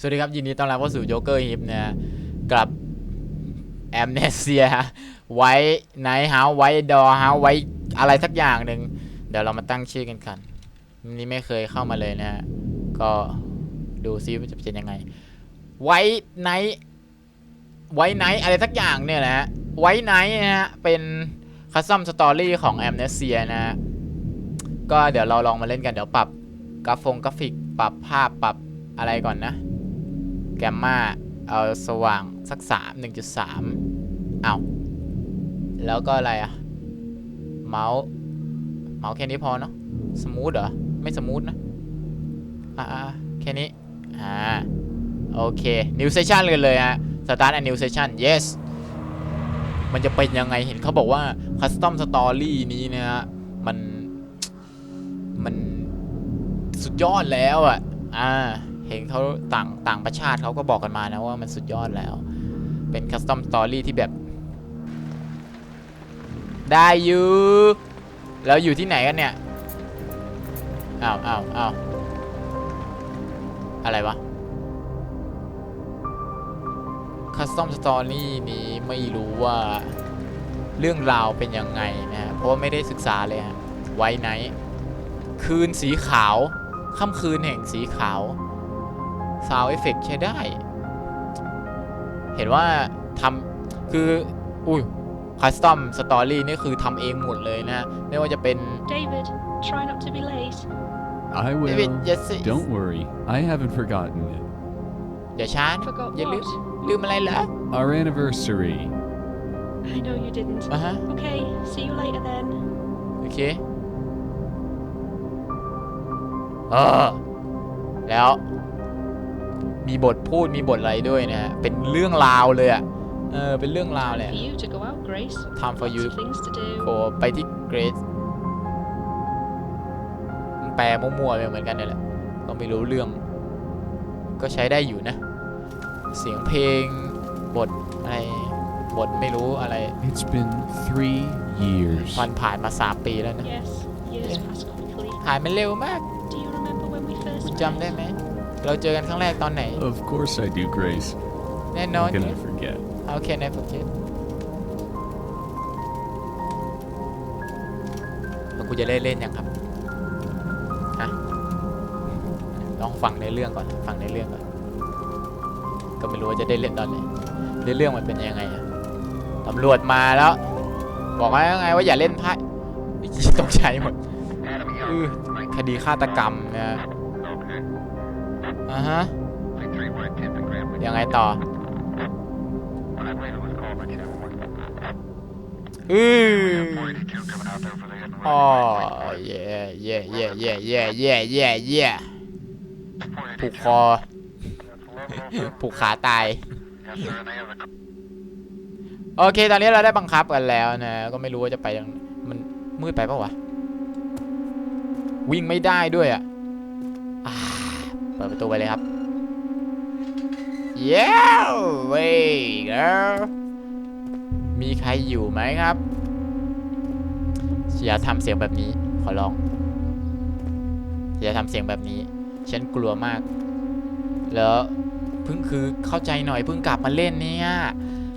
สวัสดีครับ ยินดีต้อนรับเข้าสู่โจ๊กเกอร์ฮิปนะกับแอมเนเซียไว้ไนท์เฮาไว้ดอเฮาไว้อะไรสักอย่างหนึ่งเดี๋ยวเรามาตั้งชื่อกันกันนี่ไม่เคยเข้ามาเลยนะฮะ ก็ดูซิว่าจะเป็นยังไง ไว้ไนท์ไว้ไนท์อะไรสักอย่างเนี่ยแหละฮะไว้ไนท์นะฮะ เป็นคัสซัมสตอรี่ของแอมเนเซียนะฮะ ก็เดี๋ยวเราลองมาเล่นกันเดี๋ยวปรับกราฟงกราฟิกปรับภาพปรับอะไรก่อนนะ แกมมาเอาสว่างสักสามหนึ่งจุดสามเอาแล้วก็อะไรอะเมาส์เมาส์แค่นี้พอเนาะสมูทเหรอ ไม่สมูทนะ อ่าแค่นี้ อ่า โอเค new session เลยเลยฮะ start a new session yes มันจะเป็นยังไงเห็นเขาบอกว่า custom story นี้นะฮะ มัน มันสุดยอดแล้วอะ อ่า เห็นเขาต่างต่างประชาติเขาก็บอกกันมานะว่ามันสุดยอดแล้ว เป็นคัสตอมสตอรี่ที่แบบ ได้อยู่แล้วอยู่ที่ไหนกันเนี่ยอ้าวอ้าวอ้าวอะไรวะคัสตอมสตอรี่นี้ไม่รู้ว่าเรื่องราวเป็นยังไงนะเพราะว่าไม่ได้ศึกษาเลยฮะไว้ไนคืนสีขาว ค่ำคืนแห่งสีขาว ซาวเอฟเฟกใช้ได้ เห็นว่าทำคือ อุ้ยคัสตอมสตอรี่นี่คือทำเองหมดเลยนะ ไม่ว่าจะเป็น David, try not to be late. I will. David, yes, yes. Don't worry, I haven't forgotten it. อย่าช้า Forgot อย่าลืม what? ลืมอะไรเหรอ Our anniversary. I know you didn't. อะฮะ Okay, see you later then. โอเคเออแล้ว มีบทพูดมีบทอะไรด้วยนะฮะเป็นเรื่องราวเลยอะเออเป็นเรื่องราวเลย For อะ you to go out, Grace. Time for Lots you of things to do. โกไปที่เกรดมันแปลมั่วๆไปเหมือนกันเนี่ยแหละก็ไม่รู้เรื่อง ก็ใช้ได้อยู่นะ เสียงเพลงบทอะไรบทไม่รู้อะไร It's been three years. มันผ่านมาสามปีแล้วนะ Yes, years Yeah. pass quickly. ผ่านมันเร็วมาก Do you remember when we first คุณ met? จำได้ไหม เราเจอกันครั้งแรกตอนไหน Of course I do, Grace. แน่นอน How can I forget? How can I forget แล้วกูจะเล่นเล่นยังครับฮะลองฟังในเรื่องก่อน ฟังในเรื่องก่อน ก็ไม่รู้ว่าจะได้เล่นตอนไหนในเรื่องมันเป็นยังไงอะตำรวจมาแล้ว บอกว่ายังไงว่าอย่าเล่นไพ่อีกทีตกใจหมดอือคดีฆาตกรรมนะ อ่าฮะยังไงต่ออืออ๋อเย่เย่เย่เย่เย่เย่เย่เย่ผูกคอ ผูกขาตาย โอเค ตอนนี้เราได้บังคับกันแล้วนะ ก็ไม่รู้ว่าจะไปยัง มันมืดไปปะวะ วิ่งไม่ได้ด้วยอะอ่า เปิดประตูไปเลยครับเย้เว้ย girl มีใครอยู่ไหมครับอย่าทำเสียงแบบนี้ ขอร้องอย่าทำเสียงแบบนี้ ฉันกลัวมาก แล้วเพิ่งคือเข้าใจหน่อยเพิ่งกลับมาเล่นเนี่ย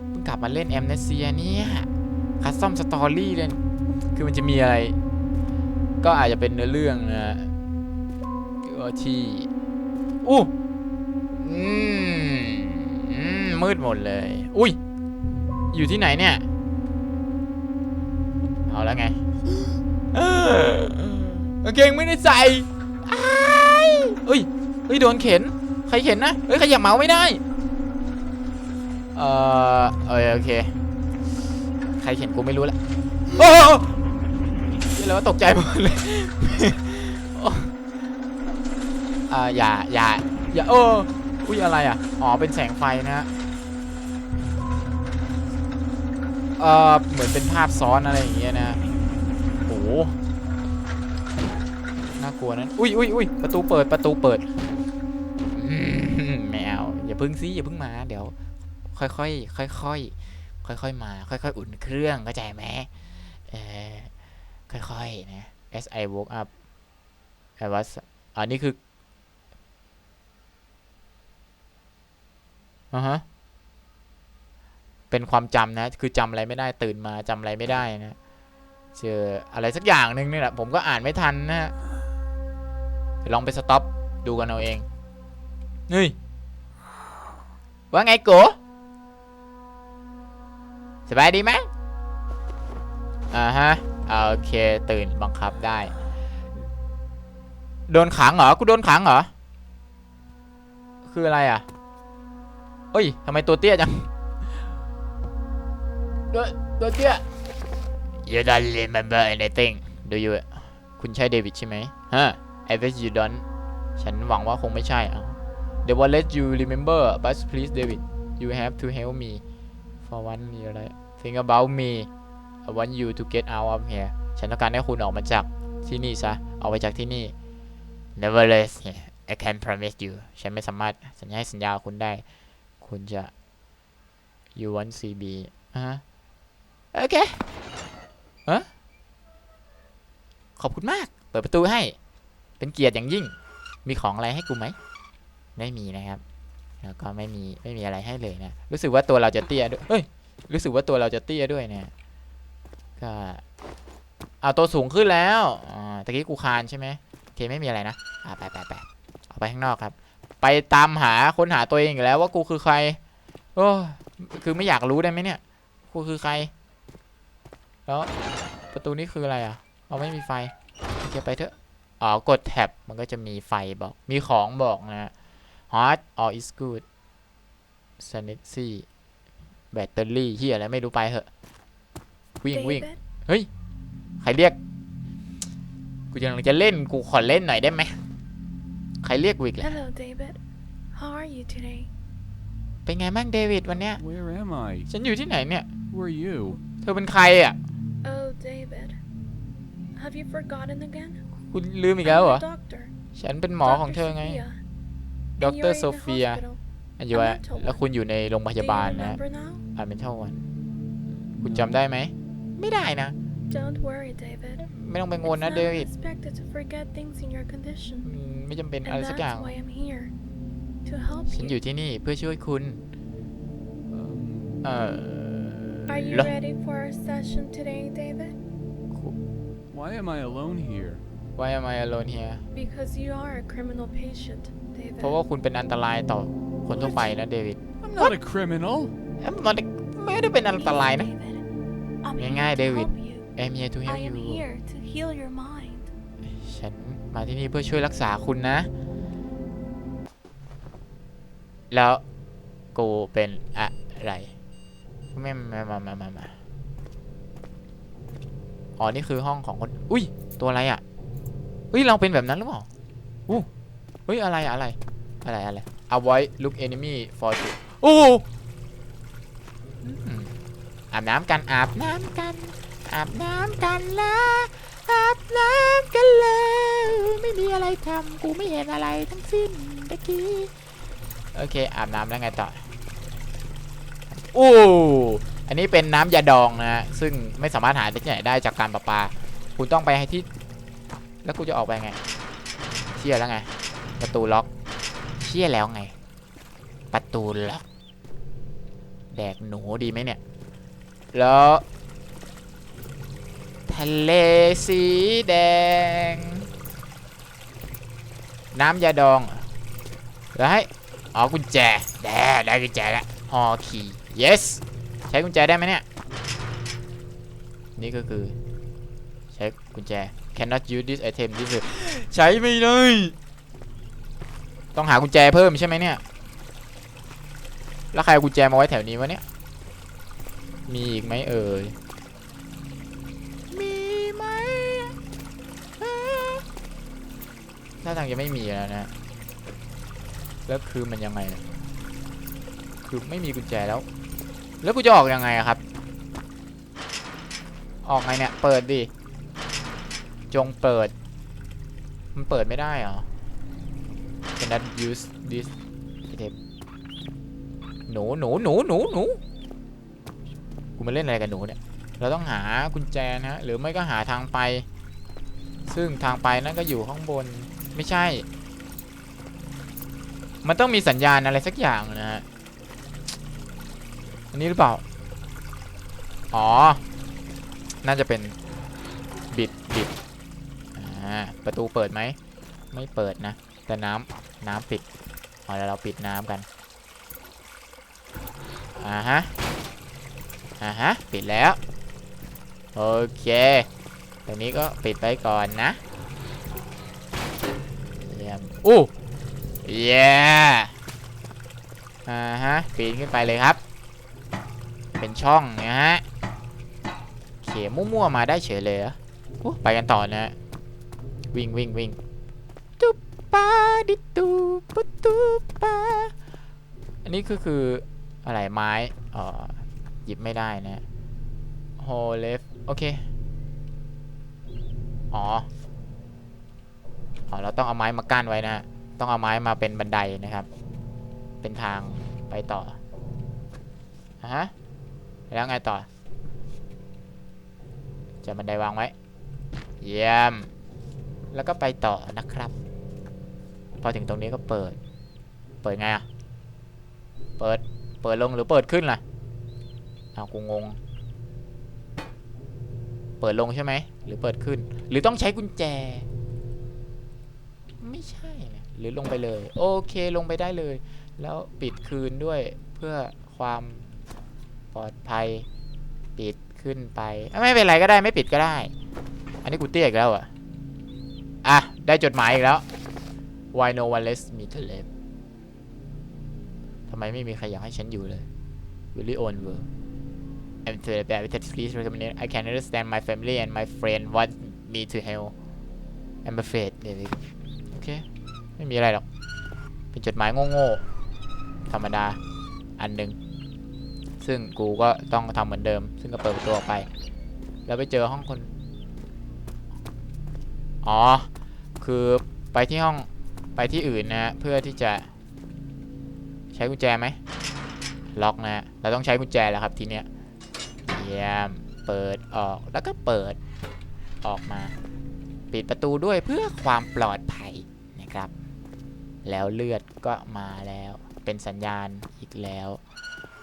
เพิ่งกลับมาเล่นแอมเนเซียเนี่ยคัสตอมสตอรี่เลยคือมันจะมีอะไร ก็อาจจะเป็นเนื้อเรื่องนะที่ อู้อืมอืมมืดหมดเลย อุ้ย อยู่ที่ไหนเนี่ย เอาแล้วไงเออกางเกงไม่ได้ใส่อ้ายเฮ้ยเฮ้ย โดนเข็น ใครเข็นนะเฮ้ย ขยับเมาส์ไม่ได้ เอ่อเออโอเค ใครเข็นกูไม่รู้ละโอ้โหนี่แล้วาตกใจหมดเลย อ่าอย่าอย่าอย่าโอ้อุ้ยอะไรอะอ๋อเป็นแสงไฟนะฮะเอ่อเหมือนเป็นภาพซ้อนอะไรอย่างเงี้ยนะโอ้โหน่ากลัวนั้นอุ้ยอุ้ยอุ้ยประตูเปิดประตูเปิดแมวอย่าพึ่งซิอย่าพึ่งมาเดี๋ยว ค่อยค่อยค่อยค่อยค่อยค่อยมา ค่อยๆอุ่นเครื่องเข้าใจไหมเออค่อยๆนะ S I woke up I was อันนี้คือ อ่าฮะเป็นความจำนะ คือจำอะไรไม่ได้ตื่นมาจำอะไรไม่ได้นะ เจออะไรสักอย่างหนึ่งนี่แหละผมก็อ่านไม่ทันนะฮะลองไปสต็อปดูกันเอาเองเฮ้ยว่าไงโกสบายดีไหมอ่าฮะอ่าโอเคตื่นบังคับได้ โดนขังเหรอ กูโดนขังเหรอ คืออะไรอะ เอ้ยทำไมตัวเตี้ยจังตัวตัวเตี้ย You don't remember anything do you คุณใช่เดวิดใช่ไหมฮะ I bet you don't ฉันหวังว่าคงไม่ใช่เอา They will let you remember but please David you have to help me for one มีอะไร think about me I want you to get out of here ฉันต้องการให้คุณออกมาจากที่นี่ซะออกไปจากที่นี่ Nevertheless I can promise you ฉันไม่สามารถสัญญาให้สัญญาคุณได้ คุณจะ you want CB อะฮะโอเคเอะขอบคุณมาก เปิดประตูให้ เป็นเกียรติอย่างยิ่ง มีของอะไรให้กูไหม ไม่มีนะครับ แล้วก็ไม่มีไม่มีอะไรให้เลยนะ รู้สึกว่าตัวเราจะเตี้ยด้วยเฮ้ย รู้สึกว่าตัวเราจะเตี้ยด้วยเนี่ย ก็เอาตัวสูงขึ้นแล้ว อ่า ตะกี้กูคานใช่ไหมโอเคไม่มีอะไรนะ อ่าไปไปไปออกไปข้างนอกครับ ไปตามหาค้นหาตัวเองอีกแล้วว่ากูคือใครโอ้คือไม่อยากรู้ได้ไหมเนี่ย กูคือใคร แล้วประตูนี้คืออะไรอะเอาไม่มีไฟโอเคไปเถอะอ๋อกดแท็บมันก็จะมีไฟบอก มีของบอกนะ hot or is good s a n i t y แบตเตอรี่ที่อะไรไม่รู้ไปเหอะ วิ่งวิ่ง David, ใครเรียก กูกำลังจะเล่นกูขอเล่นหน่อยได้ไหมใค รเรียกกูอีกล่ะ hello, David. How are you today? เป็นไงบ้างเดวิดวันเนี้ย Where am I? ฉันอยู่ที่ไหนเนี่ย Who are you? เธอเป็นใครอะ Oh, David. Have you forgotten again? คุณลืมอีกแล้วเหรอ I'm a doctor. ฉันเป็นหมอของเธอไง Sophia. ด And ร you're in โซ the เฟีย hospital. อายุวะ mental แล้วคุณอยู่ในโรงพ Do ยา you บาลนะ remember now? อ่าเป็นเท่าวันคุณจำได้ไหม ไม่ได้นะ Don't worry, David. ไม่ต้องไปง It's นนะ not เดวิด expected to forget things in your condition. อืมไม่จำเป็น And อะไรสักอย่าง that's why I'm here. To help ฉันอ you. ยู่ที่นี่เพื่อช่วยคุณ Um, เอ่อ Are you แล้ว ready for our session today, David? why am I alone here? Why am I alone here Because you are a criminal patient, David. เพราะว่าคุณเป็นอันตรายต่อคนทั่วไปนะเดวิด I'm not a criminal. เอ้ยมันไม่ได้เป็นอันตรายนะ David. I'm ง่าย here ๆ to David. help you. I'm here to help I am you here to heal your mind. ฉันมาที่นี่เพื่อช่วยรักษาคุณนะ แล้วกูเป็นอะไรไม่มามามามามาอ๋อ นี่คือห้องของคน อุ้ย ตัวอะไรอะอุ้ย เราเป็นแบบนั้นหรือเปล่าอู้อุ้ย อะไรอะไร อะไรอะไร avoid look enemy for two โอ้อาบน้ำกัน อาบน้ำกัน อาบน้ำกันละ อาบน้ำกันแล้วไม่มีอะไรทำกูไม่เห็นอะไรทั้งสิ้นตะกี้โอเคอาบน้ำแล้วไงต่อโอ้อันนี้เป็นน้ำยาดองนะฮะซึ่งไม่สามารถหาได้ที่ไหนได้จากการประปา คุณต้องไปให้ที่ แล้วกูจะออกไปไงเชี่ยแล้วไง ประตูล็อกเชี่ยแล้วไง ประตูล็อกแดกหนูดีไหมเนี่ย แล้วะเลสีแดง น้ำยาดองเหรอแล้วให้อ๋อกุญแจแด้ได้กุญแจแล้วฮอคีย์ yes ใช้กุญแจได้ไหมเนี่ย นี่ก็คือ ใช้กุญแจ cannot use this item this is ใช้ไม่ได้ ต้องหากุญแจเพิ่มใช่ไหมเนี่ย แล้วใครเอากุญแจมาไว้แถวนี้วะเนี่ย มีอีกไหมเอ่ย ถ้าทางจะไม่มีแล้วนะ แล้วคือมันยังไง คือไม่มีกุญแจแล้ว แล้วกูจะออกยังไงครับ ออกไงเนี่ย เปิดดิ จงเปิด มันเปิดไม่ได้เหรอ cannot use this item หนูหนูหนูหนูหนูกูมาเล่นอะไรกับหนูเนี่ย เราต้องหากุญแจนะฮะหรือไม่ก็หาทางไป ซึ่งทางไปนั่นก็อยู่ข้างบน ไม่ใช่ มันต้องมีสัญญาณอะไรสักอย่างนะฮะ อันนี้หรือเปล่า อ๋อ น่าจะเป็นบิดบิดอ่า ประตูเปิดไหม ไม่เปิดนะ แต่น้ำน้ำปิดเอาแล้วเราปิดน้ำกัน อ่าฮะ อ่าฮะ ปิดแล้ว โอเคตรงนี้ก็ปิดไปก่อนนะ เยี่ยมอู้เย้อ่าฮะปีนขึ้นไปเลยครับ เป็นช่องนะฮะเขียมั่วๆมาได้เฉยเลยออู้ไปกันต่อนะฮะวิ่งวิ่งวิ่งตุ๊บปาดิตูปุตูปาอันนี้ก็คืออะไรไม้อ่อหยิบไม่ได้นะโฮเลฟโอเค อ๋อ อ๋อเราต้องเอาไม้มากั้นไว้นะฮะต้องเอาไม้มาเป็นบันไดนะครับ เป็นทางไปต่ออะฮะแล้วไงต่อ จะบันไดวางไว้ เยี่ยม แล้วก็ไปต่อนะครับ พอถึงตรงนี้ก็เปิด เปิดไงอะเปิด เปิดลงหรือเปิดขึ้นล่ะเอากูงง เปิดลงใช่ไหม หรือเปิดขึ้น หรือต้องใช้กุญแจ ไม่ใช่นะหรือลงไปเลย โอเคลงไปได้เลย แล้วปิดคืนด้วยเพื่อความปลอดภัยปิดขึ้นไปไม่เป็นไรก็ได้ไม่ปิดก็ได้ อันนี้กูเตี้ยอีกแล้วอะอะ ได้จดหมายอีกแล้ว Why no one lets me to live ทำไมไม่มีใครอยากให้ฉันอยู่เลย Willy own world I'm to the bad with the please recommend I can understand my family and my friend want me to help I'm afraid เดี๋ยวโอเค ไม่มีอะไรหรอก เป็นจดหมายโง่ๆธรรมดาอันหนึ่งซึ่งกูก็ต้องทำเหมือนเดิม ซึ่งก็เปิดประตูออกไป แล้วไปเจอห้องคน อ๋อ คือไปที่ห้องไปที่อื่นนะฮะเพื่อที่จะใช้กุญแจไหมล็อกนะเราต้องใช้กุญแจแล้วครับทีเนี้ยเยี่ยมเปิดออกแล้วก็เปิดออกมา ปิดประตูด้วยเพื่อความปลอดภัย นะครับ แล้วเลือดก็มาแล้วเป็นสัญญาณอีกแล้ว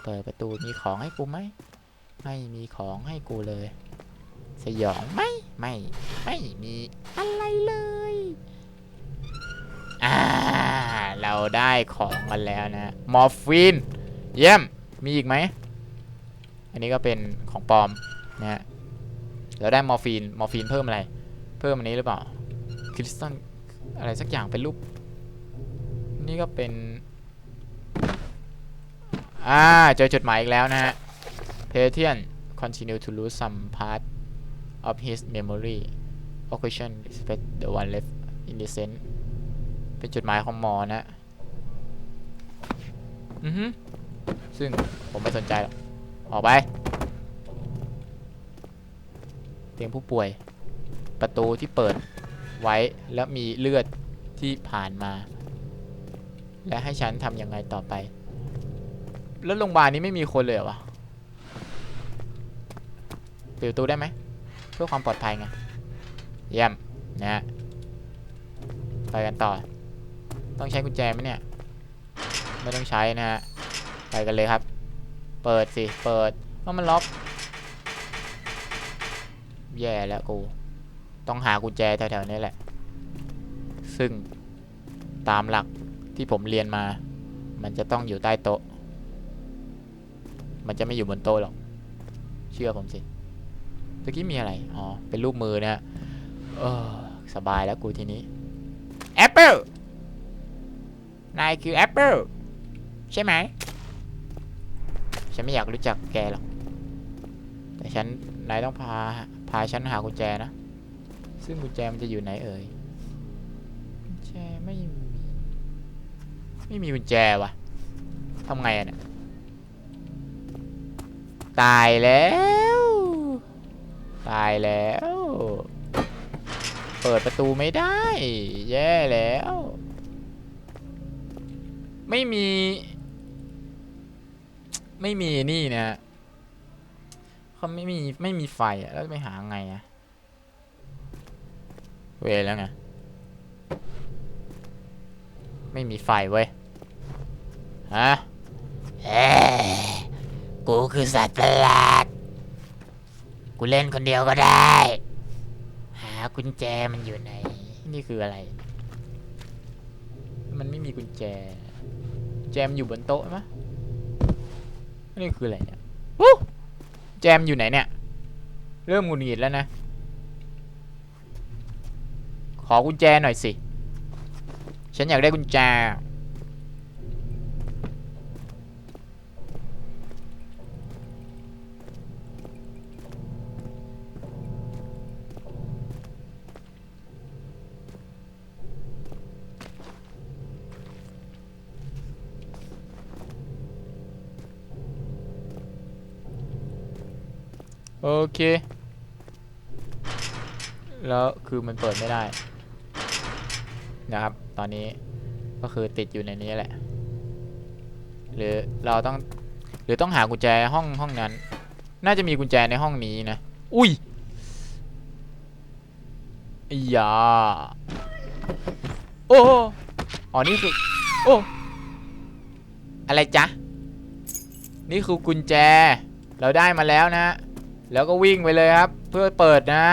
เปิดประตูมีของให้กูไหมไม่มีของให้กูเลย สยองไหมไม่ไม่มีอะไรเลยอ่าเราได้ของกันแล้วนะมอร์ฟีนเยี่ยมมีอีกไหมอันนี้ก็เป็นของปลอมนะฮะเราได้มอร์ฟีนมอร์ฟีนเพิ่มอะไร เพิ่มอันนี้หรือเปล่าคริสตัล อะไรสักอย่างเป็นรูป นี่ก็เป็น อ่า เจอจดหมายอีกแล้วนะฮะ p a t i o n continue to lose some part of his memory occasion expect the one left innocent เป็นจดหมายของหมอนะอือฮึซึ่งผมไม่สนใจหรอก ออกไป เตียงผู้ป่วย ประตูที่เปิด ไว้แล้วมีเลือดที่ผ่านมา และให้ฉันทำยังไงต่อไป แล้วโรงพยาบาลนี้ไม่มีคนเลยเหรอวะปิดประตูได้ไหมเพื่อความปลอดภัยไงเยี่ยมนะฮะไปกันต่อ ต้องใช้กุญแจไหมเนี่ยไม่ต้องใช้นะฮะไปกันเลยครับ เปิดสิ เปิดว่ามันล็อก แย่แล้วกู ต้องหากุญแจแถวๆนี้แหละ ซึ่งตามหลักที่ผมเรียนมา มันจะต้องอยู่ใต้โต๊ะ มันจะไม่อยู่บนโต๊ะหรอก เชื่อผมสิตะกี้มีอะไร อ๋อ เป็นรูปมือนะเออ สบายแล้วกูทีนี้แอปเปิลนายคือแอปเปิลใช่ไหม ฉันไม่อยากรู้จักแกหรอก แต่ฉัน นายต้องพา พาฉันหากุญแจนะ ซึ่งกุญแจมันจะอยู่ไหนเอ่ยกุญแจไม่มีไม่มีกุญแจวะทำไงอะเนี่ยตายแล้ว ตายแล้ว เปิดประตูไม่ได้ แย่แล้ว ไม่มี ไม่มีนี่นะเขาไม่มีไม่มีไฟอะแล้วจะไปหาไงอะ เวรแล้วไง ไม่มีไฟเว้ย ฮะเอ้ยกูคือสัตว์ประหลาด กูเล่นคนเดียวก็ได้ หากุญแจมันอยู่ไหน นี่คืออะไร มันไม่มีกุญแจ แจมอยู่บนโต๊ะไหมนี่คืออะไรเนี่ยวู้แจมอยู่ไหนเนี่ย เริ่มหงุดหงิดแล้วนะ ขอกุญแจหน่อยสิ ฉันอยากได้กุญแจ โอเค แล้วคือมันเปิดไม่ได้ ตอนนี้ก็คือติดอยู่ในนี้แหละ หรือเราต้องหรือต้องหากุญแจห้องห้องนั้น น่าจะมีกุญแจในห้องนี้นะ อุ้ยอียาโอ้อ๋อนี่คือโอ้อะไรจ๊ะ นี่คือกุญแจ เราได้มาแล้วนะ แล้วก็วิ่งไปเลยครับ เพื่อเปิดนะ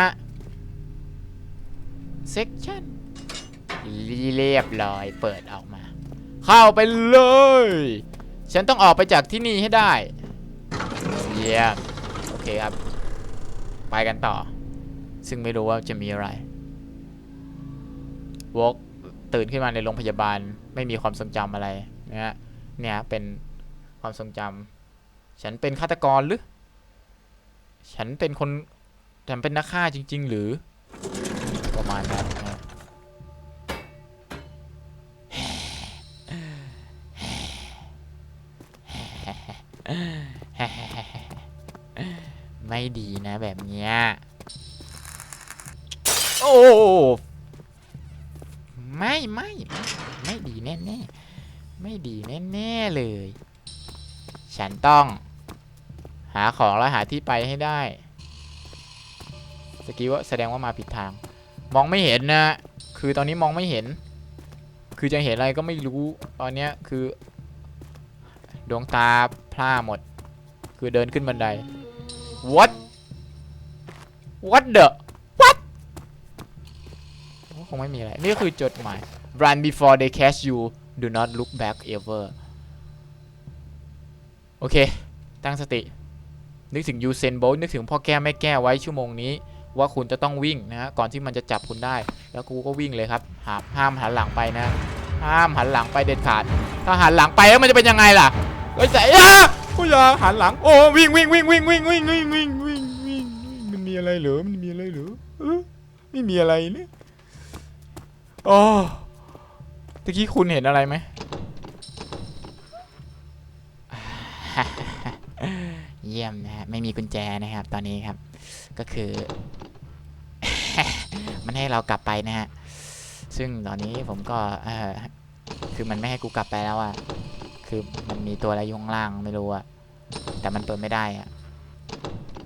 section เรียบร้อยเปิดออกมา เข้าไปเลย ฉันต้องออกไปจากที่นี่ให้ได้เยี่ยมโอเคครับ ไปกันต่อ ซึ่งไม่รู้ว่าจะมีอะไรวอกตื่นขึ้นมาในโรงพยาบาลไม่มีความทรงจำอะไรนะฮะเนี่ยเป็นความทรงจำฉันเป็นฆาตกรหรือ ฉันเป็นคนฉันเป็นนักฆ่าจริง ๆ หรือประมาณนั้น ไม่ดีนะแบบเนี้ย โอ้ ไม่ไม่ไม่ดีแน่แน่ไม่ดีแน่แน่เลย ฉันต้อง หาของแล้วหาที่ไปให้ได้ สกี้ว่าแสดงว่ามาผิดทาง มองไม่เห็นนะ คือตอนนี้มองไม่เห็น คือจะเห็นอะไรก็ไม่รู้ ตอนเนี้ยคือ ดวงตาพร่าหมด คือเดินขึ้นบันได what what the what คงไม่มีอะไร นี่คือจดหมาย run before they catch you do not look back ever โอเค ตั้งสติ นึกถึงยูเซนโบลนึกถึงพ่อแก้แม่แก้ไว้ชั่วโมงนี้ ว่าคุณจะต้องวิ่งนะฮะ ก่อนที่มันจะจับคุณได้ แล้วกูก็วิ่งเลยครับหาห้ามหันหลังไปนะ ห้ามหันหลังไปเด็ดขาด ถ้าหันหลังไปแล้วมันจะเป็นยังไงล่ะ เฮ้ยแต่อ้ากูอย่าหันหลัง โอ้วิ่งวิ่งวิ่งวิ่งวิ่งวิ่งวิ่งวิ่งวิ่งวิ่งวิ่งมันมีอะไรเหรอมันมีอะไรเหรอเออไม่มีอะไรเนี่ยโอ้ตะกี้คุณเห็นอะไรไหมเยี่ยมนะฮะไม่มีกุญแจนะครับ ตอนนี้ครับ ก็คือ มันให้เรากลับไปนะฮะซึ่งตอนนี้ผมก็เออคือมันไม่ให้กูกลับไปแล้วอะ คือมันมีตัวอะไรอยู่ข้างล่างไม่รู้อะแต่มันเปิดไม่ได้อะ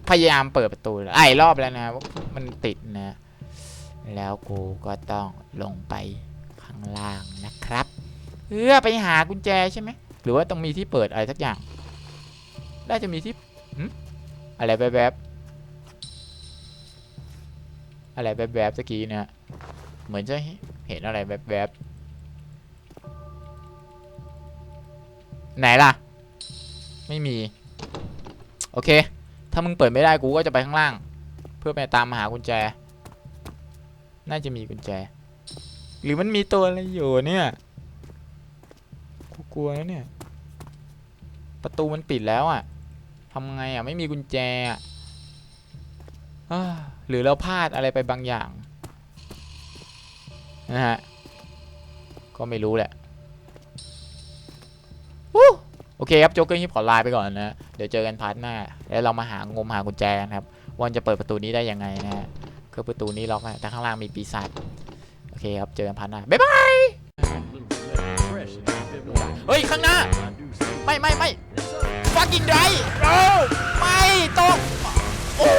พยายามเปิดประตูไอ้รอบแล้วนะมันติดนะ แล้วกูก็ต้องลงไปข้างล่างนะครับเพื่อไปหากุญแจใช่ไหมหรือว่าต้องมีที่เปิดอะไรสักอย่างน่าจะมีที่อะไรแวบๆอะไรแวบๆสกี้เนี่ยเหมือนจะเห็นอะไรแวบๆ ไหนล่ะ ไม่มี โอเค ถ้ามึงเปิดไม่ได้กูก็จะไปข้างล่าง เพื่อไปตามหากุญแจ น่าจะมีกุญแจ หรือมันมีตัวอะไรอยู่เนี่ยกูกลัวนะเนี่ย ประตูมันปิดแล้วอะ่ะทำไงอะไม่มีกุญแจอะหรือเราพลาดอะไรไปบางอย่างนะฮะก็ไม่รู้แหละ โอเคครับโจ๊กเกอร์ฮิปขอลาไปก่อนนะ เดี๋ยวเจอกันพาร์ทหน้า แล้วเรามาหางมหากุญแจกัครับวันจะเปิดประตูนี้ได้ยังไงนะฮะคือประตูนี้ล็อกแต่ข้างล่างมีปีศาจโอเคครับเจอกันพาร์ทหน้าบ๊ายบายเฮ้ยข้างหน้า ไม่ไม่ไม่ฟังอินไรเอ้ไม่ตกโอ้